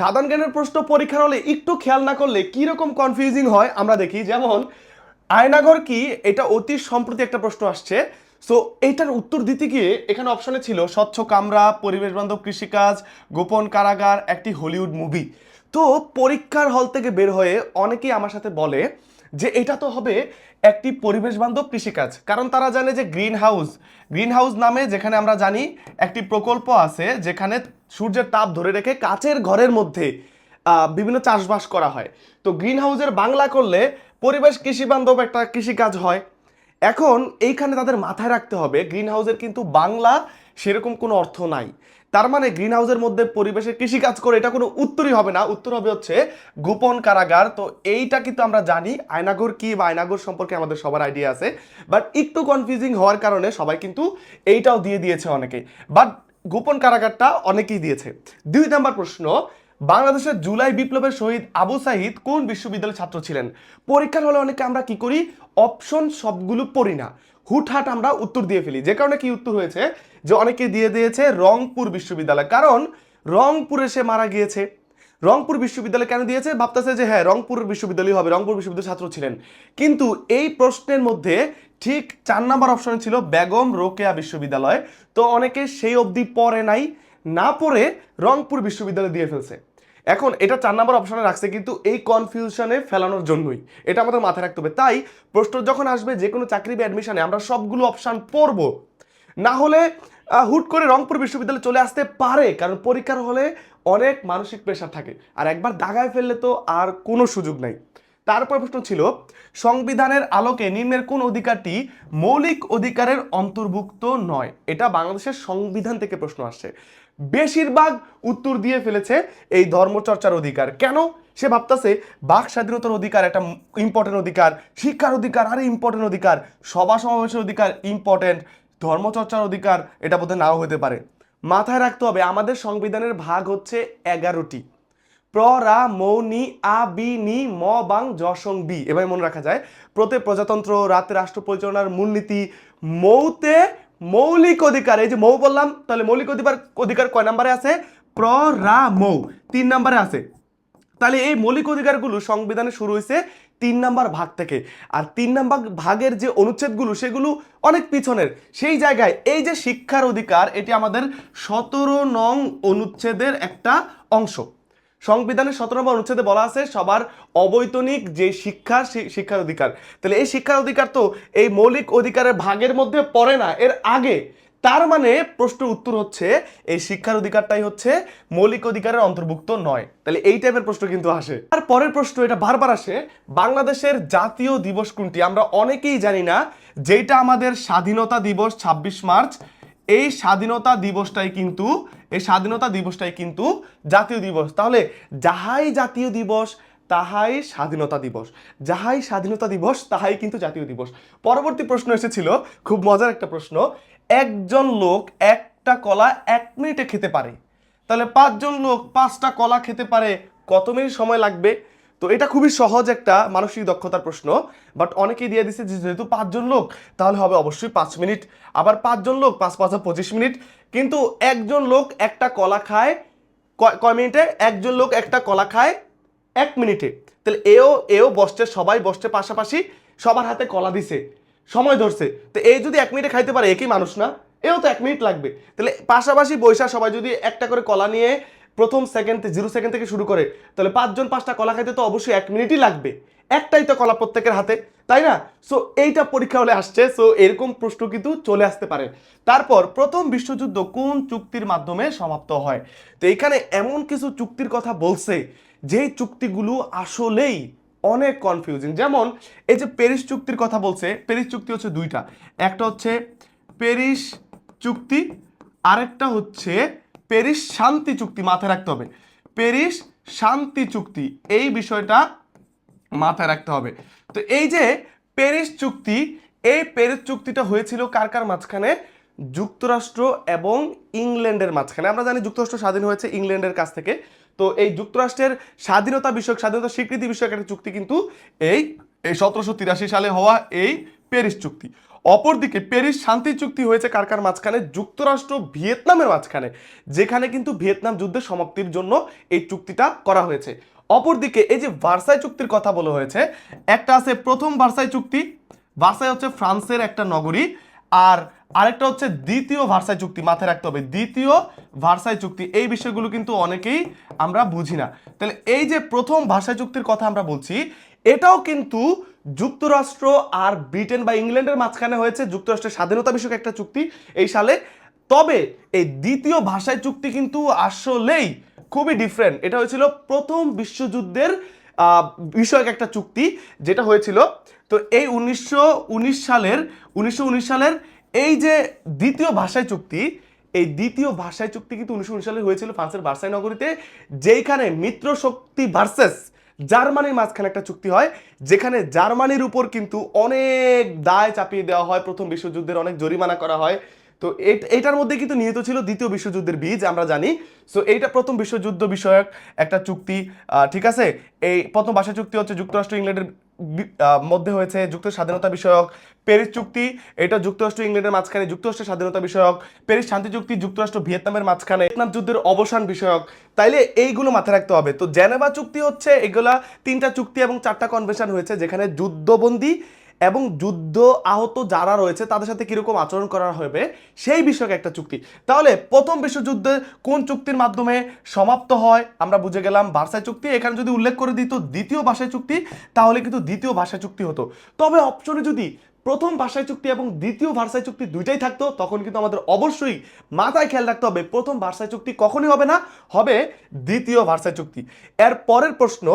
সাধারণ জ্ঞানের প্রশ্ন পরীক্ষার হলে একটু খেয়াল না করলে কীরকম কনফিউজিং হয়, আমরা দেখি। যেমন, আয়নাঘর কি? এটা অতি সম্প্রতি একটা প্রশ্ন আসছে। সো এইটার উত্তর দিতে গিয়ে এখানে অপশনে ছিল স্বচ্ছ কামরা, পরিবেশ বান্ধব কৃষিকাজ, গোপন কারাগার, একটি হলিউড মুভি তো পরীক্ষার হল থেকে বের হয়ে অনেকেই আমার সাথে বলে যে এটা তো হবে একটি পরিবেশ বান্ধব কৃষিকাজ। কারণ তারা জানে যে গ্রিন হাউস গ্রিন হাউস নামে যেখানে আমরা জানি একটি প্রকল্প আছে যেখানে সূর্যের তাপ ধরে রেখে কাচের ঘরের মধ্যে বিভিন্ন চাষবাস করা হয়। তো গ্রিন হাউসের বাংলা করলে পরিবেশ কৃষি বান্ধব একটা কৃষিকাজ হয়। এখন এইখানে তাদের মাথায় রাখতে হবে গ্রিন হাউসের কিন্তু বাংলা সেরকম কোনো অর্থ নাই। তার মানে গ্রিন হাউসের মধ্যে পরিবেশের কৃষিকাজ করে এটা কোনো উত্তরই হবে না। উত্তর হবে হচ্ছে গোপন কারাগার। তো এইটা কিন্তু আমরা জানি, আয়নাগর কি বা আয়নাগর সম্পর্কে আমাদের সবার আইডিয়া আছে। বাট একটু কনফিউজিং হওয়ার কারণে সবাই কিন্তু এইটাও দিয়ে দিয়েছে অনেকে বাট গোপন কারাগারটা অনেকেই দিয়েছে। দুই নাম্বার প্রশ্ন বাংলাদেশের জুলাই বিপ্লবের শহীদ আবু সাহিদ কোন বিশ্ববিদ্যালয়ের ছাত্র ছিলেন? পরীক্ষার হলে অনেকে আমরা কি করি? অপশন সবগুলো পড়ি না। হুটহাট আমরা উত্তর দিয়ে ফেলি। যে কারণে কি উত্তর হয়েছে? যে অনেকে দিয়ে দিয়েছে রংপুর বিশ্ববিদ্যালয়। কারণ রংপুরে সে মারা গিয়েছে। রংপুর বিশ্ববিদ্যালয় কেন দিয়েছে? ভাবতেছে যে হ্যাঁ রংপুর বিশ্ববিদ্যালয় হবে, রংপুর বিশ্ববিদ্যালয়ের ছাত্র ছিলেন। কিন্তু এই প্রশ্নের মধ্যে ঠিক চার নাম্বার অপশনে ছিল বেগম রোকেয়া বিশ্ববিদ্যালয়। তো অনেকে সেই অবধি পড়ে নাই, না পড়ে রংপুর বিশ্ববিদ্যালয় দিয়ে ফেলছে। এখন এটা চার নাম্বার অপশানে রাখছে কিন্তু এই কনফিউশনে ফেলানোর জন্যই। এটা আমাদের মাথায় রাখতে হবে। তাই প্রশ্ন যখন আসবে যে কোনো চাকরি বা অ্যাডমিশনে আমরা সবগুলো অপশান পড়ব, না হলে হুট করে রংপুর বিশ্ববিদ্যালয়ে চলে আসতে পারে, কারণ পরীক্ষার হলে অনেক মানসিক প্রেশার থাকে। আর একবার দাগায় ফেললে তো আর কোনো সুযোগ নাই। তারপর প্রশ্ন ছিল, সংবিধানের আলোকে নিম্নের কোন অধিকারটি মৌলিক অধিকারের অন্তর্ভুক্ত নয়? এটা বাংলাদেশের সংবিধান থেকে প্রশ্ন আসছে। বেশিরভাগ উত্তর দিয়ে ফেলেছে এই ধর্মচর্চার অধিকার। কেন? সে ভাবতেছে বাক স্বাধীনতার অধিকার একটা ইম্পর্টেন্ট অধিকার, শিক্ষার অধিকার, আরে ইম্পর্টেন্ট অধিকার, সভা সমাবেশের অধিকার ইম্পর্টেন্ট ধর্মচর্চার অধিকার, এটা বোধহয় নাও হতে পারে। মাথায় রাখতে হবে, আমাদের সংবিধানের ভাগ হচ্ছে এগারোটি। প্র, রা, মৌ আ, বি, নি, ম, বাং যশং বি। এভাবে মনে রাখা যায়। প্রতে প্রজাতন্ত্র, রাতে রাষ্ট্র পরিচালনার মূলনীতি, মৌতে মৌলিক অধিকার। এই যে মৌ বললাম, তাহলে মৌলিক অধিকার অধিকার কয় নাম্বারে আছে? প্র, রা, মৌ। তিন নম্বরে আছে। তাহলে এই মৌলিক অধিকারগুলো সংবিধানে শুরু হয়েছে তিন নাম্বার ভাগ থেকে। আর তিন নাম্বার ভাগের যে অনুচ্ছেদগুলো, সেগুলো অনেক পিছনের। সেই জায়গায় এই যে শিক্ষার অধিকার, এটি আমাদের সতেরো নং অনুচ্ছেদের একটা অংশ। সংবিধানের সতেরো নম্বর অনুচ্ছেদে বলা আছে, সবার অবৈতনিক যে শিক্ষা শিক্ষার অধিকার। তাহলে এই শিক্ষার অধিকার তো এই মৌলিক অধিকারের ভাগের মধ্যে পড়ে না, এর আগে। তার মানে প্রশ্ন উত্তর হচ্ছে, এই শিক্ষার অধিকারটাই হচ্ছে মৌলিক অধিকারের অন্তর্ভুক্ত নয়। তাহলে এই টাইপের প্রশ্ন কিন্তু আসে। আর পরের প্রশ্ন এটা বারবার আসে, বাংলাদেশের জাতীয় দিবস কোনটি? আমরা অনেকেই জানি না যেটা আমাদের স্বাধীনতা দিবস ছাব্বিশ মার্চ এই স্বাধীনতা দিবসটাই কিন্তু, এই স্বাধীনতা দিবসটাই কিন্তু জাতীয় দিবস। তাহলে যাহাই জাতীয় দিবস, তাহাই স্বাধীনতা দিবস। যাহাই স্বাধীনতা দিবস, তাহাই কিন্তু জাতীয় দিবস। পরবর্তী প্রশ্ন এসেছিল, খুব মজার একটা প্রশ্ন, একজন লোক একটা কলা এক মিনিটে খেতে পারে। তাহলে পাঁচজন লোক পাঁচটা কলা খেতে পারে, কত মিনিট সময় লাগবে? তো এটা খুবই সহজ একটা মানসিক দক্ষতার প্রশ্ন বাট অনেকেই দিয়ে দিচ্ছে যে যেহেতু পাঁচজন লোক, তাহলে হবে অবশ্যই পাঁচ মিনিট। আবার পাঁচজন লোক, পাঁচ পাঁচ পঁচিশ মিনিট। কিন্তু একজন লোক একটা কলা খায় কয় মিনিটে? একজন লোক একটা কলা খায় এক মিনিটে। তাহলে এও এও বসছে, সবাই বসছে পাশাপাশি, সবার হাতে কলা দিছে, সময় ধরছে। তো এই যদি এক মিনিটে খাইতে পারে একই মানুষ না? এও তো এক মিনিট লাগবে। তাহলে পাশাপাশি বৈশা সবাই যদি একটা করে কলা নিয়ে প্রথম সেকেন্ড জিরো সেকেন্ড থেকে শুরু করে, তাহলে পাঁচজন পাঁচটা কলা খাইতে তো অবশ্যই এক মিনিটই লাগবে। একটাই তো কলা প্রত্যেকের হাতে, তাই না? সো এইটা পরীক্ষা হলে আসছে সো এরকম প্রশ্ন কিন্তু চলে আসতে পারে। তারপর, প্রথম বিশ্বযুদ্ধ কোন চুক্তির মাধ্যমে সমাপ্ত হয়? তো এখানে এমন কিছু চুক্তির কথা বলছে, যেই চুক্তিগুলো আসলেই অনেক কনফিউজিং যেমন, এই যে প্যারিস চুক্তির কথা বলছে প্যারিস চুক্তি হচ্ছে দুইটা। একটা হচ্ছে প্যারিস চুক্তি, আরেকটা হচ্ছে প্যারিস শান্তি চুক্তি মাথায় রাখতে হবে। প্যারিস শান্তি চুক্তি, এই বিষয়টা মাথায় রাখতে হবে। তো এই যে প্যারিস চুক্তি, এই প্যারিস চুক্তিটা হয়েছিল কার কার মাঝখানে? যুক্তরাষ্ট্র এবং ইংল্যান্ডের মাঝখানে। আমরা জানি যুক্তরাষ্ট্র স্বাধীন হয়েছে ইংল্যান্ডের কাছ থেকে। তো এই যুক্তরাষ্ট্রের স্বাধীনতা বিষয়ক, স্বাধীনতা স্বীকৃতি বিষয়ক একটা চুক্তি কিন্তু এই এই সতেরোশো তিরাশি সালে হওয়া এই প্যারিস চুক্তি। অপরদিকে প্যারিস শান্তি চুক্তি হয়েছে কার কার মাঝখানে? যুক্তরাষ্ট্র, ভিয়েতনামের মাঝখানে, যেখানে কিন্তু ভিয়েতনাম যুদ্ধের সমাপ্তির জন্য এই চুক্তিটা করা হয়েছে। অপরদিকে এই যে ভার্সাই চুক্তির কথা বলা হয়েছে, একটা আছে প্রথম ভার্সাই চুক্তি, ভার্সাই হচ্ছে ফ্রান্সের একটা নগরী আর আরেকটা হচ্ছে দ্বিতীয় ভার্সাই চুক্তি মাথায় রাখতে হবে। দ্বিতীয় ভার্সাই চুক্তি, এই বিষয়গুলো কিন্তু অনেকেই আমরা বুঝি না। তাহলে এই যে প্রথম ভার্সাই চুক্তির কথা আমরা বলছি, এটাও কিন্তু যুক্তরাষ্ট্র আর ব্রিটেন বা ইংল্যান্ডের মাঝখানে হয়েছে। যুক্তরাষ্ট্রের স্বাধীনতা বিষয়ক একটা চুক্তি এই সালে। তবে এই দ্বিতীয় ভাষায় চুক্তি কিন্তু আসলেই খুবই ডিফারেন্ট এটা হয়েছিল প্রথম বিশ্বযুদ্ধের বিষয়ক একটা চুক্তি, যেটা হয়েছিল তো এই উনিশশো উনিশ সালের, উনিশশো উনিশ সালের এই যে দ্বিতীয় ভাষায় চুক্তি, এই দ্বিতীয় ভাষায় চুক্তি কিন্তু উনিশশো উনিশ সালে হয়েছিল ফ্রান্সের বার্সাই নগরীতে, যেইখানে মিত্র শক্তি ভার্সেস জার্মানির মাঝখানে একটা চুক্তি হয়, যেখানে জার্মানির উপর কিন্তু অনেক দায় চাপিয়ে দেওয়া হয়, প্রথম বিশ্বযুদ্ধের অনেক জরিমানা করা হয়। তো এট- এইটার মধ্যে কিন্তু নিহিত ছিল দ্বিতীয় বিশ্বযুদ্ধের বীজ, আমরা জানি। সো এইটা প্রথম বিশ্বযুদ্ধ বিষয়ক একটা চুক্তি ঠিক আছে? এই প্রথম ভাষা চুক্তি হচ্ছে যুক্তরাষ্ট্র ইংল্যান্ডের মধ্যে হয়েছে যুক্ত স্বাধীনতা বিষয়ক প্যারিস চুক্তি। এটা যুক্তরাষ্ট্র ইংল্যান্ডের মাঝখানে যুক্তরাষ্ট্রের স্বাধীনতা বিষয়ক প্যারিস শান্তি চুক্তি, যুক্তরাষ্ট্র ভিয়েতনামের মাঝখানে ভিয়েতনাম যুদ্ধের অবসান বিষয়ক। তাইলে এইগুলো মাথায় রাখতে হবে। তো জেনেভা চুক্তি হচ্ছে, এগুলা তিনটা চুক্তি এবং চারটা কনভেনশন হয়েছে, যেখানে যুদ্ধবন্দী এবং যুদ্ধ আহত যারা রয়েছে, তাদের সাথে কীরকম আচরণ করা হবে, সেই বিষয়ক একটা চুক্তি। তাহলে প্রথম বিশ্বযুদ্ধে কোন চুক্তির মাধ্যমে সমাপ্ত হয়, আমরা বুঝে গেলাম বার্সায় চুক্তি। এখানে যদি উল্লেখ করে দিত দ্বিতীয় ভাষায় চুক্তি, তাহলে কিন্তু দ্বিতীয় ভাষায় চুক্তি হতো। তবে অপশনে যদি প্রথম ভাষায় চুক্তি এবং দ্বিতীয় ভাষায় চুক্তি দুইটাই থাকতো, তখন কিন্তু আমাদের অবশ্যই মাথায় খেয়াল রাখতে হবে, প্রথম ভাষায় চুক্তি কখনই হবে না, হবে দ্বিতীয় ভাষায় চুক্তি। এর পরের প্রশ্ন,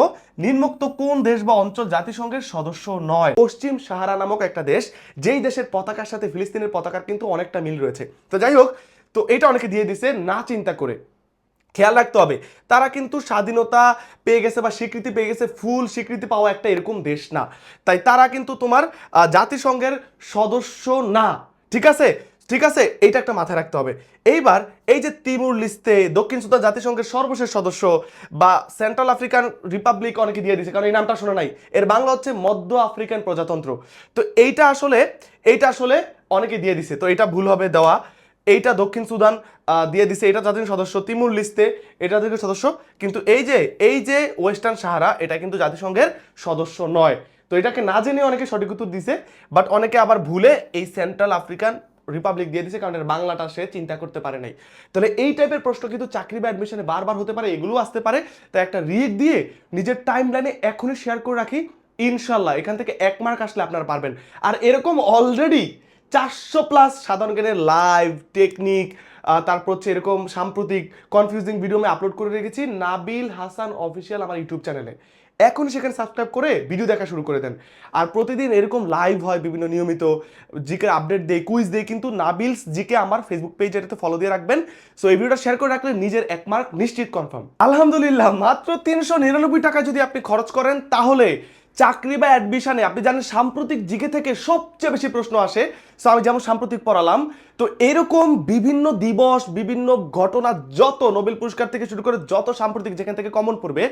নিম্নোক্ত কোন দেশ বা অঞ্চল জাতিসংঘের সদস্য নয়? পশ্চিম সাহারা নামক একটা দেশ, যেই দেশের পতাকার সাথে ফিলিস্তিনের পতাকার কিন্তু অনেকটা মিল রয়েছে। তো যাই হোক, তো এটা অনেকে দিয়ে দিছে, না চিন্তা করে। খেয়াল রাখতে হবে। তারা কিন্তু স্বাধীনতা পেয়ে গেছে বা স্বীকৃতি পেয়ে গেছে, ফুল স্বীকৃতি পাওয়া একটা এরকম দেশ না। তাই তারা কিন্তু তোমার জাতিসংঘের সদস্য না। ঠিক আছে? ঠিক আছে? এইটা একটা মাথায় রাখতে হবে। এইবার এই যে তিমুর লিস্টে দক্ষিণ সুদান জাতিসংঘের সর্বশেষ সদস্য বা সেন্ট্রাল আফ্রিকান রিপাবলিক অনেকে দিয়ে দিয়েছে, কারণ এই নামটা শোনা নাই। এর বাংলা হচ্ছে মধ্য আফ্রিকান প্রজাতন্ত্র। তো এইটা আসলে এইটা আসলে অনেকে দিয়ে দিছে। তো এটা ভুল হবে দেওয়া। এইটা দক্ষিণ সুদান দিয়ে দিছে, এটা জাতির সদস্য তিমুর লিস্টে, এটা জাতির সদস্য। কিন্তু এই যে এই যে ওয়েস্টার্ন সাহারা এটা কিন্তু জাতিসংঘের সদস্য নয়। তো এটাকে না জেনে অনেকে সঠিক উত্তর দিছে বাট অনেকে আবার ভুলে এই সেন্ট্রাল আফ্রিকান রিপাবলিক দিয়ে দিছে, কারণ এর বাংলাটা সে চিন্তা করতে পারে নাই। তাহলে এই টাইপের প্রশ্ন কিন্তু চাকরি বা অ্যাডমিশনে বারবার হতে পারে এগুলো আসতে পারে। তাই একটা রিক দিয়ে নিজের টাইম লাইনে এখনই শেয়ার করে রাখি ইনশাল্লাহ এখান থেকে এক মার্ক আসলে আপনারা পারবেন। আর এরকম অলরেডি চারশো প্লাস সাধারণ জ্ঞানের লাইভ টেকনিক তারপর হচ্ছে এরকম সাম্প্রতিক কনফিউজিং ভিডিও আমি আপলোড করে রেখেছি। নাবিল হাসান অফিসিয়াল আমার ইউটিউব চ্যানেলে এখন সেখানে সাবস্ক্রাইব করে ভিডিও দেখা শুরু করে দেন। আর প্রতিদিন এরকম লাইভ হয় বিভিন্ন নিয়মিত। জিকে আপডেট দেয় কুইজ দেয় কিন্তু নাবিলস জিকে আমার ফেসবুক পেজ এটাতে ফলো দিয়ে রাখবেন। সো এই ভিডিওটা শেয়ার করে রাখলে নিজের এক মার্ক নিশ্চিত কনফার্ম আলহামদুলিল্লাহ, মাত্র তিনশো নিরানব্বই টাকা যদি আপনি খরচ করেন, তাহলে চাকরি বা অ্যাডমিশনে আপনি জানেন সাম্প্রতিক জিকে থেকে সবচেয়ে বেশি প্রশ্ন আসে। সো আমি যেমন সাম্প্রতিক পড়ালাম, তো এরকম বিভিন্ন দিবস, বিভিন্ন ঘটনা, যত নোবেল পুরস্কার থেকে শুরু করে যত সাম্প্রতিক যেখান থেকে কমন পড়বে,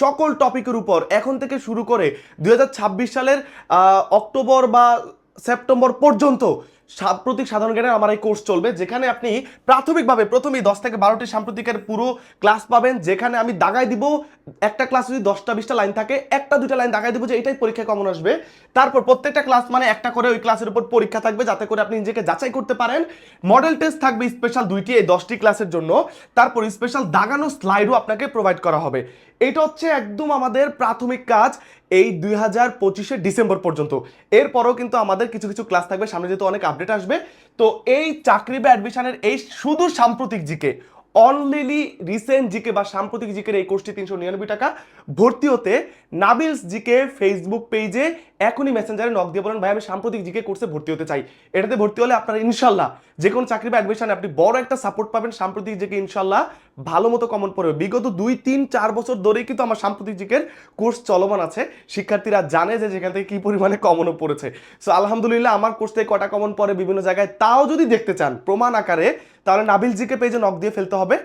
সকল টপিকের উপর এখন থেকে শুরু করে দুই হাজার ছাব্বিশ সালের অক্টোবর বা সেপ্টেম্বর পর্যন্ত সাম্প্রতিক সাধারণ জ্ঞানের আমার এই কোর্স চলবে, যেখানে আপনি প্রাথমিকভাবে প্রথমেই দশ থেকে বারোটি সাম্প্রতিকের পুরো ক্লাস পাবেন, যেখানে আমি দাগাই দিব, একটা ক্লাস যদি দশটা, বিশটা লাইন থাকে, একটা দুটা লাইন দাগাই দিব যে এটাই পরীক্ষা কমন আসবে। তারপর প্রত্যেকটা ক্লাস মানে একটা করে ওই ক্লাসের উপর পরীক্ষা থাকবে, যাতে করে আপনি নিজেকে যাচাই করতে পারেন। মডেল টেস্ট থাকবে স্পেশাল দুইটি, এই দশটি ক্লাসের জন্য। তারপর স্পেশাল দাগানো স্লাইডও আপনাকে প্রোভাইড করা হবে। এটা হচ্ছে একদম আমাদের প্রাথমিক কাজ এই দুই হাজার পঁচিশে ডিসেম্বর পর্যন্ত। এরপরও কিন্তু আমাদের কিছু কিছু ক্লাস থাকবে, সামনে যেহেতু অনেক আপডেট আসবে, তো এই চাকরি বা অ্যাডমিশনের এই শুধু সাম্প্রতিক জিকে অনলিলি রিসেন্ট জিকে বা সাম্প্রতিক জিকের এই কোর্সটি তিনশো নিরানব্বই টাকা। ভর্তি হতে নাবিলস জিকে ফেসবুক পেজে এখনই মেসেঞ্জারে নক দিয়ে বলেন, ভাই, আমি সাম্প্রতিক জিকে কোর্সে ভর্তি হতে চাই। এটাতে ভর্তি হলে আপনার ইনশাল্লাহ যে কোনো চাকরি বা অ্যাডমিশনে আপনি বড় একটা সাপোর্ট পাবেন সাম্প্রতিক জিকে ইনশাল্লাহ ভালো মতো কমন পড়বে। বিগত দুই, তিন, চার বছর ধরেই কিন্তু আমার সাম্প্রতিক জিকের কোর্স চলমান আছে। শিক্ষার্থীরা জানে যে যেখান থেকে কী পরিমাণে কমনও পড়েছে। সো আলহামদুলিল্লাহ আমার কোর্স থেকে কটা কমন পড়ে বিভিন্ন জায়গায়। তাও যদি দেখতে চান প্রমাণ আকারে, তাহলে নাবিল জিকে পেজে নক দিয়ে ফেলতে হবে।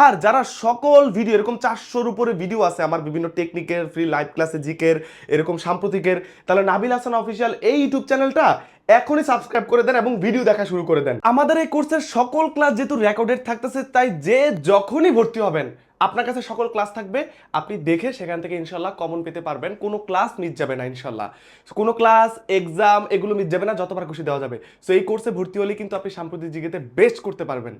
আর যারা সকল ভিডিও এরকম চারশোর উপরে ভিডিও আছে আমার বিভিন্ন টেকনিকের ফ্রি লাইভ ক্লাসে জিকের, এরকম সাম্প্রতিকের, তাহলে নাবিল হাসান অফিসিয়াল এই ইউটিউব চ্যানেলটা এখনই সাবস্ক্রাইব করে দেন এবং ভিডিও দেখা শুরু করে দেন। আমাদের এই কোর্সের সকল ক্লাস যেহেতু রেকর্ডেড থাকতেছে, তাই যে যখনই ভর্তি হবেন, আপনার কাছে সকল ক্লাস থাকবে, আপনি দেখে সেখান থেকে ইনশাল্লাহ কমন পেতে পারবেন। কোনো ক্লাস মিস যাবে না ইনশাল্লাহ কোনো ক্লাস এক্সাম এগুলো মিস যাবে না, যতবার খুশি দেওয়া যাবে। সো এই কোর্সে ভর্তি হলে কিন্তু আপনি সাম্প্রতিক জিগেতে বেস্ট করতে পারবেন।